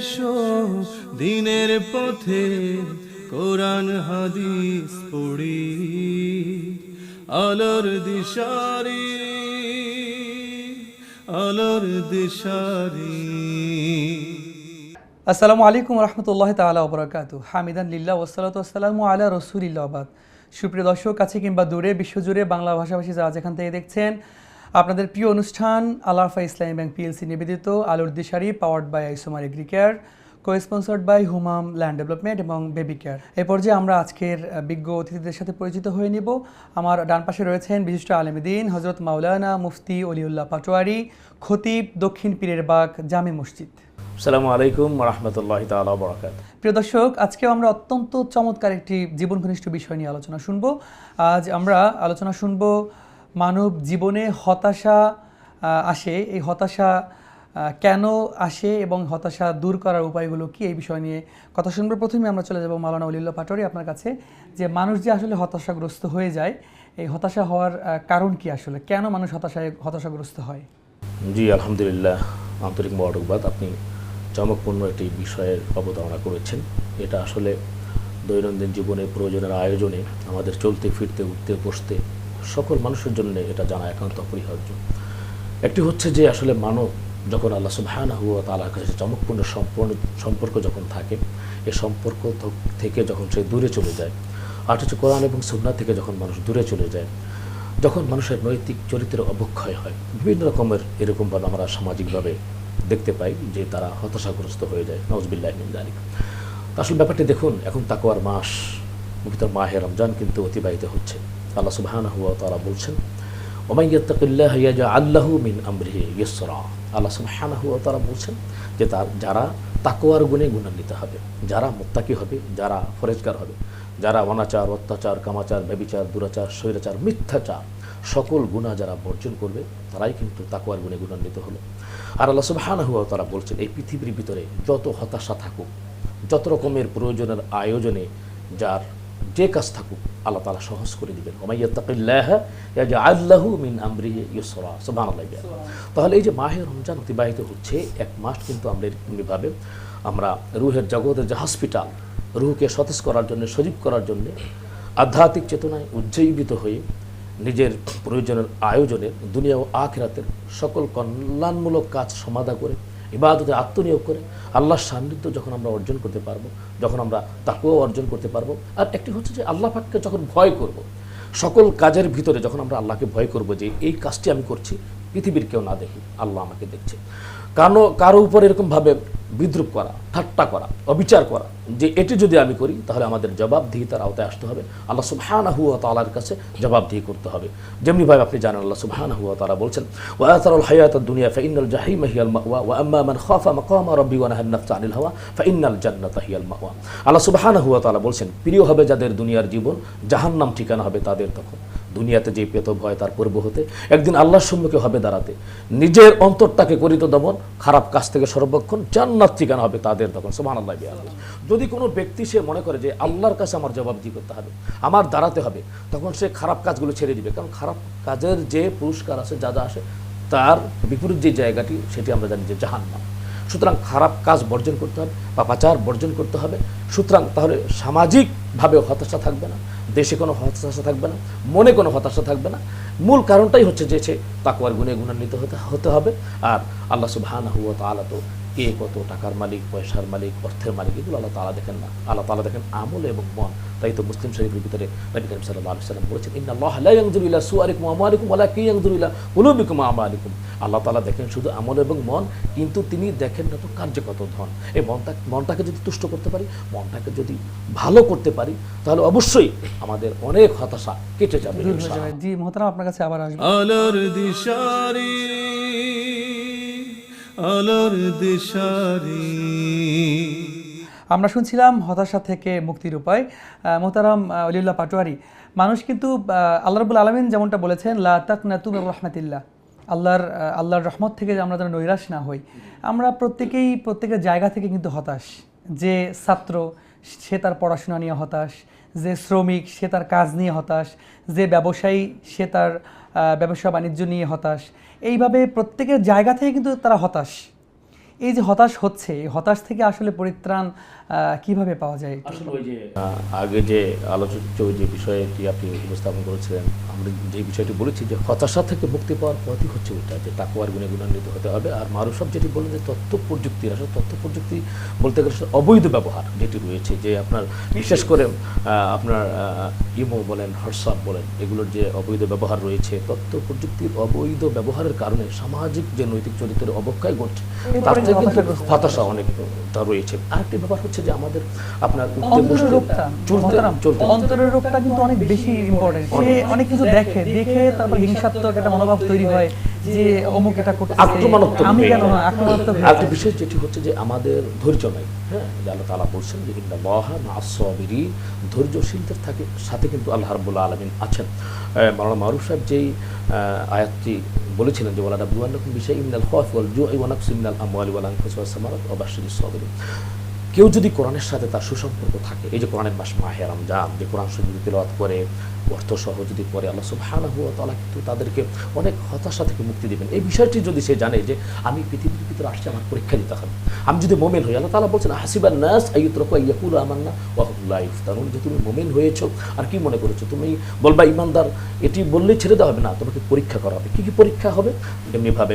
এসো দিনের পথে কোরআন, হাদিস পড়ি, আলোর দিশারি আলোর দিশারি। আসসালামু আলাইকুম রহমতুল্লাহ তালা ওবরাকাতু হামিদান লিল্লা ওসালাত আসসালামু আলা রসুলিল্লাবাদ সুপ্রিয় দর্শক কাছে কিংবা দূরে, বিশ্বজুড়ে বাংলা ভাষাভাষী যারা যেখান থেকে দেখছেন আপনাদের প্রিয় অনুষ্ঠান আলাফা ইসলামী ব্যাংক পিএলসি নিবেদিত আলোর দিশারি powered by Isomer agri care co sponsored by Humam land development এবং বেবি কেয়ার এই পর্যায়ে আমরা আজকের বিজ্ঞ অতিথিদের সাথে পরিচিত হয়ে নিব। আমার ডান পাশে রয়েছেন বিশিষ্ট আলমদিন হজরত মাওলানা মুফতি অলিউল্লাহ পাটোয়ারি খতিব দক্ষিণ পীরের বাগ জামে মসজিদ। আসসালামু আলাইকুম রহমতুল্লাহ তালা বরাকাত প্রিয় দর্শক আজকে আমরা অত্যন্ত চমৎকার একটি জীবন ঘনিষ্ঠ বিষয় নিয়ে আলোচনা শুনব। আজ আমরা আলোচনা শুনব মানব জীবনে হতাশা আসে। এই হতাশা কেন আসে এবং হতাশা দূর করার উপায়গুলো কি? এই বিষয় নিয়ে কথা শুনব। প্রথমে আমরা চলে যাব মালানা উলিল্লা পাটোয়ারি আপনার কাছে, যে মানুষ যে আসলে হতাশাগ্রস্ত হয়ে যায়, এই হতাশা হওয়ার কারণ কি আসলে? কেন মানুষ হতাশায়, হতাশাগ্রস্ত হয়? জি, আলহামদুলিল্লাহ। আন্তরিক মোবারকবাদ। আপনি চমকপূর্ণ একটি বিষয়ের অবতারণা করেছেন। এটা আসলে দৈনন্দিন জীবনে প্রয়োজনের আয়োজনে আমাদের চলতে, ফিরতে, উঠতে, বসতে সকল মানুষের জন্য এটা জানা একান্ত অপরিহার্য। একটি হচ্ছে যে আসলে মানব যখন আল্লাহ সুবহান হুয়া তালার কাছে চমকপূর্ণ সম্পূর্ণ সম্পর্ক যখন থাকে, এ সম্পর্ক থেকে যখন সে দূরে চলে যায়, আর হচ্ছে কোরআন এবং সুন্না থেকে যখন মানুষ দূরে চলে যায়, যখন মানুষের নৈতিক চরিত্রের অবক্ষয় হয়, বিভিন্ন রকমের এরকমভাবে আমরা সামাজিকভাবে দেখতে পাই যে তারা হতাশাগ্রস্ত হয়ে যায়। নজবিল্লাহ মিনজালিক আসলে ব্যাপারটি দেখুন, এখন তাকোয়ার মাস পবিত্র মাহে রমজান কিন্তু অতিবাহিত হচ্ছে। আল্লাহ সুবহান তারা বলছেন ওমাইয়াত্তাকিল্লাহ আল্লাহু মিন আমরিহি ইসরা আল্লাহ সুবহান তারা বলছেন যে তার, যারা তাকোয়ার গুণে গুণান্বিত হবে, যারা মোত্তাকি হবে, যারা ফরেজগার হবে, যারা অনাচার, অত্যাচার, কামাচার, ব্যবিচার, দুরাচার, স্বৈরাচার, মিথ্যাচার, সকল গুণা যারা বর্জন করবে, তারাই কিন্তু তাকোয়ার গুণে গুণান্বিত হলো। আর আল্লাহ সুবহান হুয়া তারা বলছেন, এই পৃথিবীর ভিতরে যত হতাশা থাকুক, যত রকমের প্রয়োজনের আয়োজনে যার যে কাজ থাকুক, আল্লাহ তালা সহজ করে দিবেন। তাহলে এই যে মাহে রমজান অতিবাহিত হচ্ছে, এক মাস কিন্তু আমরা এরকমভাবে আমরা রুহের জগতের যে হসপিটাল, রুহকে সতেজ করার জন্য, সজীব করার জন্য, আধ্যাত্মিক চেতনায় উজ্জীবিত হয়ে নিজের প্রয়োজনের আয়োজনে দুনিয়া ও আখেরাতের সকল কল্যাণমূলক কাজ সমাধা করে ইবাদতে আত্মনিয়োগ করে আল্লাহর সান্নিধ্য যখন আমরা অর্জন করতে পারব, যখন আমরা তাকেও অর্জন করতে পারব, আর একটি হচ্ছে যে আল্লাহ পাককে যখন ভয় করব। সকল কাজের ভিতরে যখন আমরা আল্লাহকে ভয় করব যে এই কাজটি আমি করছি, পৃথিবীর কেউ না দেখি আল্লাহ আমাকে দেখছে কারণ কারও উপর এরকমভাবে বিদ্রুপ করা ঠাট্টা করা, অবিচার করা, যে এটি যদি আমি করি, তাহলে আমাদের জবাবদিহিতার আওতায় আসতে হবে। আল্লাহ সুবহানা হুয়া তালার কাছে জবাবদিহি করতে হবে। যেমনিভাবে আপনি জানেন, আল্লাহ সুবহানা হুয়া তালা বলছেন ওয়াতারুল হায়াত দুনিয়া ফাইনাল জাহিম হিয়াল মাওয়া, ওয়া আম্মা মান খাফা রাব্বি ওয়া আনিল হাওয়া ফাইনাল জান্নাতা হিয়াল মাওয়া। আল্লাহ সুবহানা হুয়া তালা বলছেন, প্রিয় হবে যাদের দুনিয়ার জীবন, জাহান্নাম ঠিকানা হবে তাদের তখন। দুনিয়াতে যে পেত ভয়, তার পূর্ব হতে। একদিন আল্লাহর সম্মুখে হবে দাঁড়াতে। নিজের অন্তরটাকে করিত দমন, খারাপ কাজ থেকে সর্বক্ষণ জান্নাত ঠিকানা হবে তাদের তখন সোমান আল্লাহ। যদি কোনো ব্যক্তি সে মনে করে যে আল্লাহর কাছে আমার জবাবদি করতে হবে, আমার দাঁড়াতে হবে, তখন সে খারাপ কাজগুলো ছেড়ে দিবে। কারণ খারাপ কাজের যে পুরস্কার আছে, যা যা আসে, তার বিপরীত যে জায়গাটি, সেটি আমরা জানি যে জাহান্নাম। সুতরাং খারাপ কাজ বর্জন করতে হবে, পাপাচার বর্জন করতে হবে। সুতরাং তাহলে সামাজিকভাবে হতাশা থাকবে না, দেশে কোনো হতাশা থাকবে না, মনে কোনো হতাশা থাকবে না। মূল কারণটাই হচ্ছে যে সে তাকুয়ার গুণে গুণান্বিত হতে হতে হবে। আর আল্লাহ সুবহান হুয়া তালা তো কে কত টাকার মালিক পয়সার মালিক অর্থের মালিক এগুলো আল্লাহ তালা দেখেন না। আল্লাহ তালা দেখেন আমল এবং মন। তাই তো মুসলিম শরীফের ভিতরে নবী করিম আলাইহি সাল্লাম বলেছেন ইন্না আল্লাহ লা ইয়ানজুরু ইলা সুওয়ারিকুম ওয়া আমওয়ালিকুম ওয়ালা কি ইয়ানজুরু ইলা কুলুবিকুম ওয়া আল্লাহ তাআলা দেখেন শুধু আমল এবং মন কিন্তু তিনি দেখেন না তো কার্যকত ধন। এই মনটা মনটাকে যদি তুষ্ট করতে পারি মনটাকে যদি ভালো করতে পারি তাহলে অবশ্যই আমাদের অনেক হতাশা কেটে যাবে। জি মোহতারাম আপনার কাছে আবার আসব। আলোর দিশারি। আলোর দিশারি। আমরা শুনছিলাম হতাশা থেকে মুক্তির উপায় মোহতারাম অলিউল্লাহ পাটোয়ারি। মানুষ কিন্তু আল্লাহ রবুল আলমিন যেমনটা বলেছেন, লা তাক নাতুম রহমাতিল্লাহ। আল্লাহর আল্লাহর রহমত থেকে আমরা যেন নৈরাশ না হই। আমরা প্রত্যেকেই, প্রত্যেকের জায়গা থেকে কিন্তু হতাশ। যে ছাত্র, সে তার পড়াশোনা নিয়ে হতাশ। যে শ্রমিক, সে তার কাজ নিয়ে হতাশ। যে ব্যবসায়ী, সে তার ব্যবসা বাণিজ্য নিয়ে হতাশ। এইভাবে প্রত্যেকের জায়গা থেকে কিন্তু তারা হতাশ। এই যে হতাশ হচ্ছে, এই হতাশ থেকে আসলে পরিত্রাণ কীভাবে পাওয়া যায়? আসলে ওই যে আগে যে আলোচিত যে বিষয়টি আপনি উপস্থাপন করেছিলেন আমরা যে বিষয়টি বলেছি যে হতাশা থেকে মুক্তি পাওয়ার পথই হচ্ছে ওইটা যে তাকুয়ার গুণে গুণান্বিত হতে হবে। আর মারুসব যেটি বললেন যে তথ্য প্রযুক্তি আসলে তথ্য প্রযুক্তি বলতে গেলে অবৈধ ব্যবহার যেটি রয়েছে যে আপনার বিশেষ করে আপনার ইমো বলেন হোয়াটসঅ্যাপ বলেন এগুলোর যে অবৈধ ব্যবহার রয়েছে তথ্য প্রযুক্তির অবৈধ ব্যবহারের কারণে সামাজিক যে নৈতিক চরিত্রের অবক্ষয় ঘটছে তার থেকে কিন্তু হতাশা অনেকটা রয়েছে। আরেকটি ব্যাপার হচ্ছে যে আমাদের আপনার অন্তরের রোগটা কিন্তু অনেক বেশি ইম্পর্টেন্ট অনেক কিছু দেখে দেখে তারপর হিংসাত্মক একটা মনোভাব তৈরি হয় যে অমুক এটা করতে আক্রমণাত্মক আমি কেন আক্রমণাত্মক আরেকটি। বিষয় যেটি হচ্ছে যে আমাদের ধৈর্য নাই। হ্যাঁ আল্লাহ তালা বলছেন যে ইন্না লহা মাসবিরি ধৈর্যশীলদের থাকে সাথে কিন্তু আল্লাহ রাব্বুল আলমিন আছেন। মাওলানা মারুফ সাহেব যেই আয়াতটি বলেছিলেন যে ওয়ালাদা বুয়ান্নকুম বিষয় ইমনাল ওয়াল জুই ওয়া নাকসি মিনাল আমওয়ালি ওয়াল আনফুসি ওয়াস সামারাত ওয়া বাশশিরিস সাবিরিন। কেউ যদি কোরআনের সাথে তার সুসম্পর্ক থাকে, এই যে কোরআনের মাস মাহে রমজান, যে কোরআন শরীফ তেলাওয়াত করে অর্থ সহ যদি পরে আল্লাহ সুবহানাহু ওয়া তাআলা কিন্তু তাদেরকে অনেক হতাশা থেকে মুক্তি দিবেন। এই বিষয়টি যদি সে জানে যে আমি পৃথিবীর ভিতরে আসছি, আমার পরীক্ষা দিতে হবে। আমি যদি মোমেন হই, আল্লাহ তাআলা বলছেন, হাসিবান নাস আইয়ুতরাকু আইয়াকুলু আমান্না ওয়া হুম লা যে তুমি মোমেন হয়েছো, আর কি মনে করেছ? তুমি বলবা, ইমানদার, এটি বললেই ছেড়ে দেওয়া হবে না, তোমাকে পরীক্ষা করা হবে। কী কী পরীক্ষা হবে? এমনিভাবে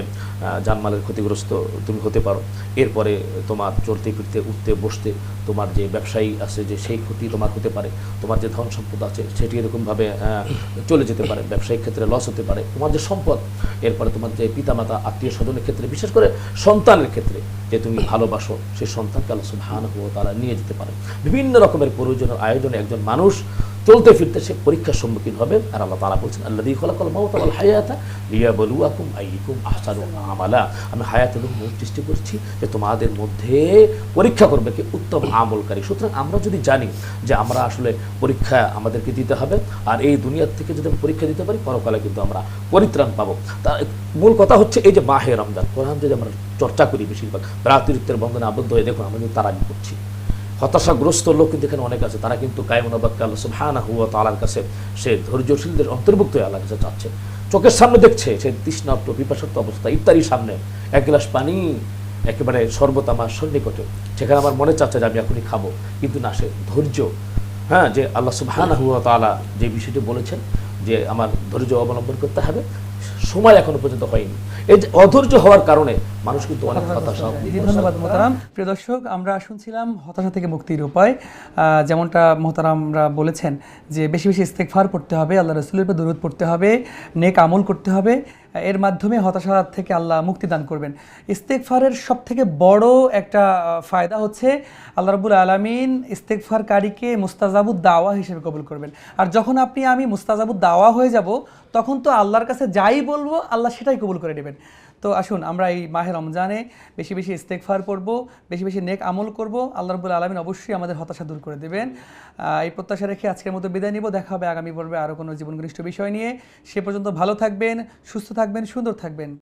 জানমালের ক্ষতিগ্রস্ত তুমি হতে পারো। এরপরে তোমার চলতে ফিরতে উঠতে বসতে তোমার যে ব্যবসায়ী আছে যে সেই ক্ষতি তোমার হতে পারে, তোমার যে ধন সম্পদ আছে সেটি এরকমভাবে চলে যেতে পারে, ব্যবসায়িক ক্ষেত্রে লস হতে পারে। তোমার যে সম্পদ, এরপরে তোমার যে পিতামাতা, আত্মীয় স্বজনের ক্ষেত্রে, বিশেষ করে সন্তানের ক্ষেত্রে যে তুমি ভালোবাসো, সেই সন্তানকে আল্লাহ ভান হো তারা নিয়ে যেতে পারে। বিভিন্ন রকমের প্রয়োজনের আয়োজনে একজন মানুষ চলতে ফিরতে সে পরীক্ষার সম্মুখীন হবে। আর আল্লাহ তাআলা বলছেন, আল্লাযী খালাকাল মাউতা ওয়াল হায়াতা লিয়াবলুয়াকুম আইয়ুকুম আহসানু আমালা। আমি হায়াত এবং মৌত সৃষ্টি করছি যে তোমাদের মধ্যে পরীক্ষা করবে কে উত্তম আমলকারী। সুতরাং আমরা যদি জানি যে আমরা আসলে পরীক্ষা আমাদেরকে দিতে হবে, আর এই দুনিয়ার থেকে যদি আমি পরীক্ষা দিতে পারি, পরকালে কিন্তু আমরা পরিত্রাণ পাবো। তার মূল কথা হচ্ছে এই যে মাহে রমজান। কোরআন যদি আমরা চর্চা করি বেশিরভাগ প্রাতিরিক্তের বন্ধনে আবদ্ধ হয়ে, দেখুন, আমরা কিন্তু তারাবি করছি হতাশাগ্রস্ত লোক কিন্তু এখানে অনেক আছে। তারা কিন্তু কায়মনাবাদকে আল্লাহ সুবহানাহু ওয়া তাআলার কাছে সে ধৈর্যশীলদের অন্তর্ভুক্ত হয়ে আল্লাহর কাছে চাচ্ছে। চোখের সামনে দেখছে সে তৃষ্ণাপ্ত পিপাসার্থ অবস্থা। ইত্যাদির সামনে এক গ্লাস পানি একেবারে শরবত আমার সন্নিকটে। সেখানে আমার মনে চাচ্ছে যে আমি এখনই খাব। কিন্তু না, সে ধৈর্য হ্যাঁ যে আল্লাহ সুবহানাহু ওয়া তাআলা যে বিষয়টি বলেছেন যে আমার ধৈর্য অবলম্বন করতে হবে সময় এখনও পর্যন্ত হয়নি। এই যে অধৈর্য হওয়ার কারণে মানুষ কিন্তু অনেক হতাশা ধন্যবাদ। মোহতারাম। প্রিয় দর্শক আমরা শুনছিলাম হতাশা থেকে মুক্তির উপায়। যেমনটা মোহতারামরা বলেছেন যে বেশি বেশি ইস্তেকফার পড়তে হবে আল্লাহ রসুলের উপর দরুদ পড়তে হবে নেক আমল করতে হবে। এর মাধ্যমে হতাশা থেকে আল্লাহ মুক্তি দান করবেন। ইস্তেকফারের সব থেকে বড় একটা ফায়দা হচ্ছে আল্লাহ রবুল আলমিন ইস্তেকফারকারীকে মুস্তাজাবুদ দাওয়া হিসেবে কবুল করবেন। আর যখন আপনি আমি মুস্তাজাবুদ দাওয়া হয়ে যাব তখন তো আল্লাহর কাছে যাই বলব, আল্লাহ সেটাই কবুল করে নেবেন। তো আসুন, আমরা এই মাহে রমজানে বেশি বেশি ইস্তেকফার করব, বেশি বেশি নেক আমল করব। আল্লাহ রবুল আলমিন অবশ্যই আমাদের হতাশা দূর করে দেবেন। এই প্রত্যাশা রেখে আজকের মতো বিদায় নিব। দেখা হবে আগামী পর্বে আরও কোনো জীবন ঘনিষ্ঠ বিষয় নিয়ে। সে পর্যন্ত ভালো থাকবেন, সুস্থ থাকবেন, সুন্দর থাকবেন।